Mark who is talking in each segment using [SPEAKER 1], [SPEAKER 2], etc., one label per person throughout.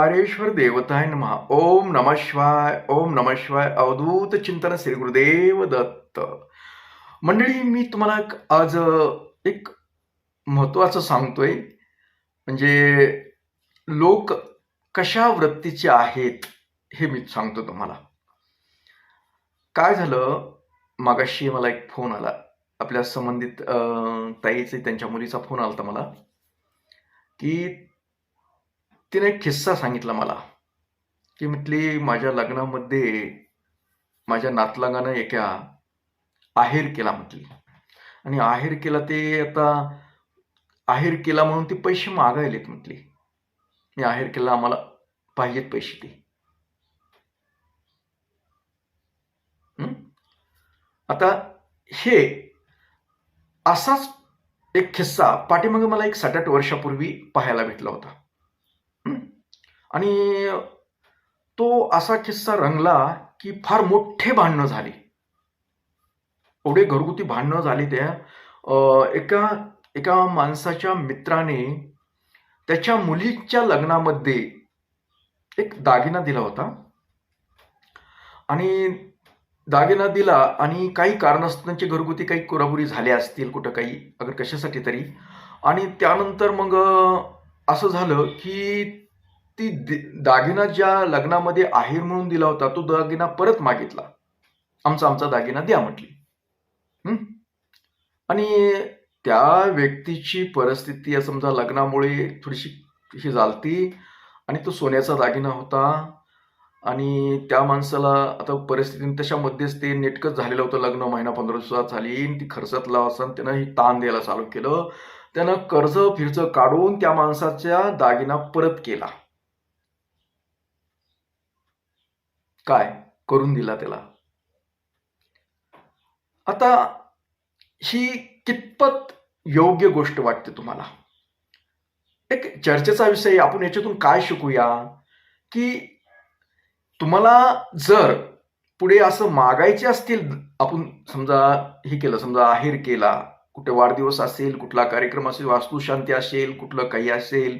[SPEAKER 1] ओंकारेश्वर देवताय नमः ओम नम शिवाय ओम नम शिवाय अवधूत चिंतन श्री गुरुदेव दत्त मंडळी मी तुम्हाला आज एक महत्वाचं सांगतोय. म्हणजे लोक कशा वृत्तीचे आहेत हे मी सांगतो तुम्हाला. काय झालं? मागाशी मला एक फोन आला. आपल्या संबंधित अं, ताईचे त्यांच्या मुलीचा फोन आला होता मला. की तिने एक किस्सा सांगितला मला की म्हटली माझ्या लग्नामध्ये माझ्या नातलगानं एका आहेर केला म्हटली. आणि आहेर केला ते आता आहेर केला म्हणून ते पैसे मागायलेत म्हटली. मी आहेर केला आम्हाला पाहिजेत पैसे ते. आता हे असाच एक किस्सा पाठीमागे मला एक सात आठ वर्षापूर्वी पाहायला भेटला होता. आणि तो असा किस्सा रंगला की फार मोठे भांडणं झाले. एवढे घरगुती भांडणं झाली त्या एका एका माणसाच्या मित्राने त्याच्या मुलीच्या लग्नामध्ये एक दागिना दिला होता. आणि दागिना दिला आणि काही कारणास्तव घरगुती काही कुराबुरी झाल्या असतील कुठं काही अगर कशासाठी तरी. आणि त्यानंतर मग असं झालं की ती दागिना ज्या लग्नामध्ये आहेर म्हणून दिला होता तो दागिना परत मागितला. आमचा आमचा दागिना द्या म्हटली. आणि त्या व्यक्तीची परिस्थिती या समजा लग्नामुळे थोडीशी ही झालती आणि तो सोन्याचा दागिना होता आणि त्या माणसाला आता परिस्थिती तशामध्येच ते नेटकंच झालेलं होतं लग्न महिना पंधरा दिवसात झाली ती ती खर्चातला असं त्यानं ही ताण द्यायला चालू केलं. त्यानं कर्ज फिरचं काढून त्या माणसाच्या दागिना परत केला. काय करून दिला त्याला? आता ही कितपत योग्य गोष्ट वाटते तुम्हाला? एक चर्चेचा विषय आपण याच्यातून काय शिकूया? की तुम्हाला जर पुढे असं मागायचे असतील आपण समजा हे केलं समजा आहेर केला कुठे वाढदिवस असेल कुठला कार्यक्रम असेल वास्तुशांती असेल कुठलं काही असेल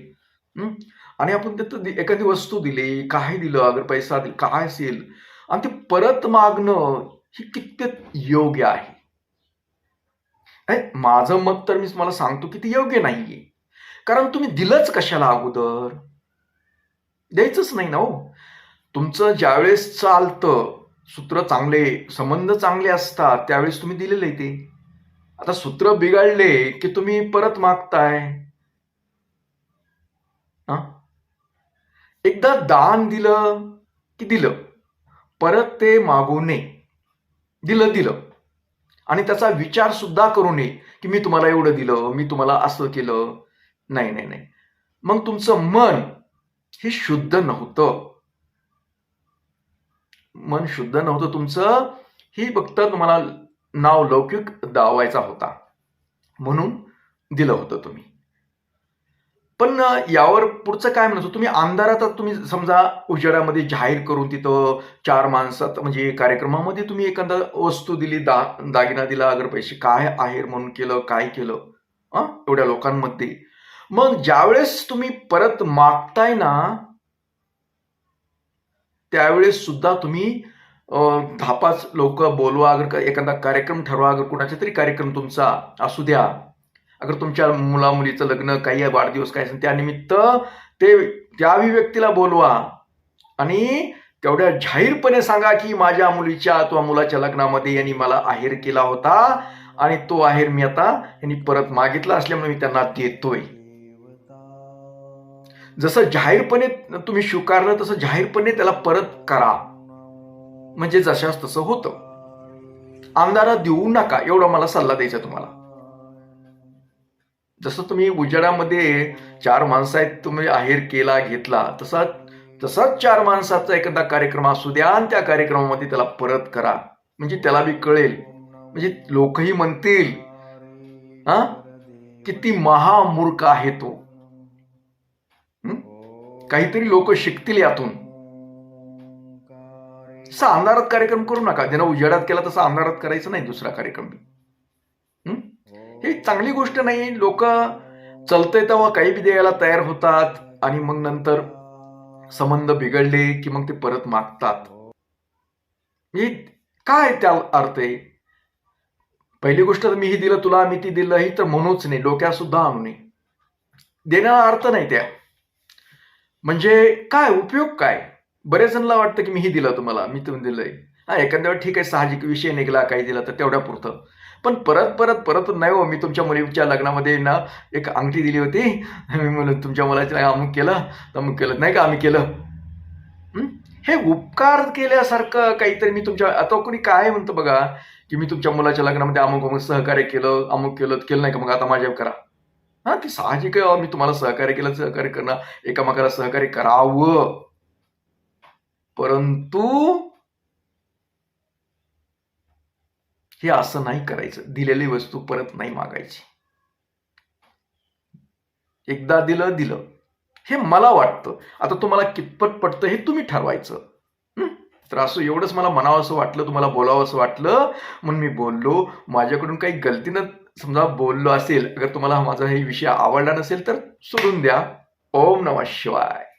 [SPEAKER 1] आणि आपण त्यात एखादी वस्तू दिली काय दिलं अगर पैसा दिला काय असेल आणि ते परत मागणं ही कित्येक योग्य आहे. माझं मत तर मी तुम्हाला सांगतो की ते योग्य नाहीये. कारण तुम्ही दिलंच कशाला अगोदर? द्यायचंच नाही ना हो. तुमचं ज्यावेळेस चालतं सूत्र चांगले संबंध चांगले असतात त्यावेळेस तुम्ही दिलेले ते. आता सूत्र बिघडले की तुम्ही परत मागताय. हा? एकदा दान दिलं की दिलं. परत ते मागू नये. दिलं दिलं. आणि त्याचा विचार सुद्धा करू नये की मी तुम्हाला एवढं दिलं मी तुम्हाला असं केलं. नाही नाही नाही. मग तुमचं मन हे शुद्ध नव्हतं. मन शुद्ध नव्हतं. तुमचं ही फक्त तुम्हाला नाव लौकिक दावायचा होता. म्हणून दिलं होतं तुम्ही. पण यावर पुढचं काय म्हणतो तुम्ही आमदाराचा तुम्ही समजा उजेडामध्ये जाहीर करून तिथं चार माणसात म्हणजे कार्यक्रमामध्ये तुम्ही एखादा वस्तू दिली दा दागिना दिला अगर पैसे काय आहेर म्हणून केलं काय केलं अं? एवढ्या लोकांमध्ये मग ज्यावेळेस तुम्ही परत मागताय ना त्यावेळेस सुद्धा तुम्ही धापाच दहा पाच लोक बोलवा अगर एखादा कार्यक्रम ठरवा अगर कुणाचा तरी कार्यक्रम तुमचा असू द्या अगर तुमच्या मुला मुलीचं लग्न काही आहे, वाढदिवस काय असेल त्यानिमित्त ते त्या व्यक्तीला बोलवा. आणि तेवढ्या जाहीरपणे सांगा की माझ्या मुलीच्या अथवा मुलाच्या लग्नामध्ये यांनी मला आहेर केला होता आणि तो आहेर मी आता यांनी परत मागितला असल्यामुळे मी त्यांना देतोय. जसं जाहीरपणे तुम्ही स्वीकारलं तसं जाहीरपणे त्याला परत करा. म्हणजे जशास तसं होतं. आमदारा देऊ नका एवढा मला सल्ला द्यायचा तुम्हाला. जसं तुम्ही उजेडामध्ये चार माणसं आहेत तुम्ही आहेर केला घेतला तसा तसाच चार माणसाचा एखादा कार्यक्रम असू द्या आणि त्या कार्यक्रमामध्ये त्याला परत करा. म्हणजे त्याला बी कळेल. म्हणजे लोकही म्हणतील हा? किती महामूर्ख आहे तो. काहीतरी लोक शिकतील यातून. तसा अंधारात कार्यक्रम करू नका. ज्यानं उजेडात केला तसा अंधारात करायचं नाही दुसरा कार्यक्रम ही चांगली गोष्ट नाही. लोक चलतंय तेव्हा काही बी द्यायला तयार होतात आणि मग नंतर संबंध बिघडले की मग ते परत मागतात. मी काय त्या अर्थ आहे? पहिली गोष्ट तर मी ही दिलं तुला मी ती दिलं ही तर म्हणूच नाही डोक्यात सुद्धा आणू नये. देण्याला अर्थ नाही त्या. म्हणजे काय उपयोग काय? बरेच जणांना वाटतं की मी ही दिलं तुम्हाला मी तुम्ही दिलंय. हा एखाद्या वेळी ठीक आहे साहजिक विषय निघाला काही दिला तर तेवढ्या पुरतं पण परत परत परत नाही हो मी तुमच्या मुलीच्या लग्नामध्ये ना एक अंगठी दिली होती. मी म्हणून तुमच्या मुलाच्या अमुक केलं? अमुक केलं नाही का आम्ही केलं. हे? उपकार केल्यासारखं काहीतरी मी तुमच्या आता कोणी काय म्हणतो बघा की मी तुमच्या मुलाच्या लग्नामध्ये अमुक अमुक सहकार्य केलं अमुक केलं केलं नाही का मग आता माझ्या करा. हा? ते साहजिक आहे मी तुम्हाला सहकार्य केलं सहकार्य करणं एकामेकाला सहकार्य करावं. परंतु हे असं नाही करायचं. दिलेली वस्तू परत नाही मागायची. एकदा दिलं दिलं. हे मला वाटतं. आता तुम्हाला कितपत पटतं हे तुम्ही ठरवायचं. तर असं एवढंच मला म्हणावं असं वाटलं तुम्हाला बोलावं असं वाटलं. म्हणून मी बोललो माझ्याकडून काही गलतीनं समजा बोललो असेल अगर तुम्हाला माझा हे विषय आवडला नसेल तर सोडून द्या. ओम नमः शिवाय.